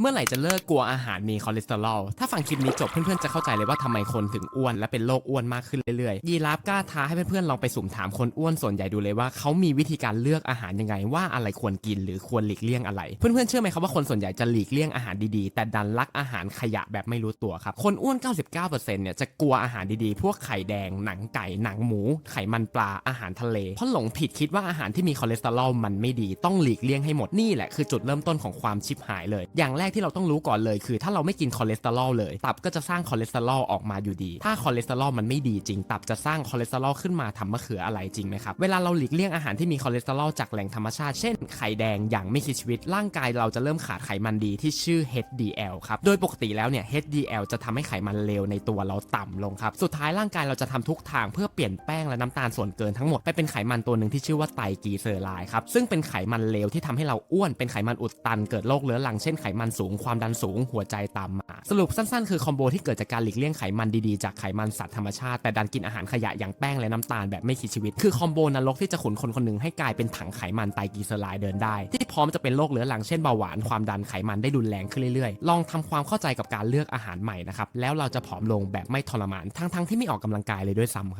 เมื่อไหร่จะเลิกกลัวอาหารมีคอเลสเตอรอล ถ้าฟังคลิปนี้จบเพื่อนๆจะเข้าใจเลยว่าทำไมคนถึงอ้วนและเป็นโรคอ้วนมากขึ้นเรื่อยๆ ยีราฟกล้าท้าให้เพื่อนๆลองไปสุ่มถามคนอ้วนส่วนใหญ่ดูเลยว่าเขามีวิธีการเลือกอาหารยังไงว่าอะไรควรกินหรือควรหลีกเลี่ยงอะไร เพื่อนๆเชื่อไหมครับว่าคนส่วนใหญ่จะหลีกเลี่ยงอาหารดีๆ แต่ดันลักอาหารขยะแบบไม่รู้ตัวครับ คนอ้วน 99%เนี่ยจะกลัวอาหารดีๆ พวกไข่แดง หนังไก่ หนังหมู ไขมันปลา อาหารทะเล เพราะหลงผิดคิดว่าอาหารที่มีคอเลสเตอรอลมันไม่ดี ต้องหลีกเลี่ยงให้หมด นี่แหละคือจุดเริ่มต้นของความชิบหายเลย อย่างแรกที่เราต้องรู้ก่อนเลย คือถ้าเราไม่กินคอเลสเตอรอลเลย ตับก็จะสร้างคอเลสเตอรอลออกมาอยู่ดี ถ้าคอเลสเตอรอลมันไม่ดีจริง ตับจะสร้างคอเลสเตอรอลขึ้นมาทำมะเขืออะไรจริงไหมครับ เวลาเราหลีกเลี่ยงอาหารที่มีคอเลสเตอรอลจากแหล่งธรรมชาติ เช่นไข่แดงอย่างไม่คิดชีวิต ร่างกายเราจะเริ่มขาดไขมันดีที่ชื่อ HDL ครับ โดยปกติแล้วเนี่ย HDL จะทำให้ไขมันเลวในตัวเราต่ำลงครับ สุดท้ายร่างกายเราจะทำทุกทางเพื่อเปลี่ยนแป้งและน้ำตาลส่วนเกินทั้งหมดไปเป็นไขมันตัวหนึ่งที่ชื่อว่าไตรกลีเซอไรด์ครับ ซึ่งเป็นไขมันเลวที่ทำให้เราอ้วน เป็นไขมันอุดตัน เกิดโรคเรื้อรัง เช่นไขมันสูง ความดันสูง หัวใจตามมา สรุปสั้นๆ คือคอมโบที่เกิดจากการหลีกเลี่ยงไขมันดีๆ จากไขมันสัตว์ธรรมชาติแต่ดันกินอาหารขยะอย่างแป้งและน้ำตาลแบบไม่คิดชีวิต คือคอมโบนรกที่จะขุนคนคนหนึ่งให้กลายเป็นถังไขมันไตกีเซอไรด์เดินได้ ที่พร้อมจะเป็นโรคเรื้อรังเช่นเบาหวานความดันไขมันได้รุนแรงขึ้นเรื่อยๆ ลองทำความเข้าใจกับการเลือกอาหารใหม่นะครับแล้วเราจะผอมลงแบบไม่ทรมานทั้งๆที่ไม่ออกกำลังกายเลยด้วยซ้ำครับ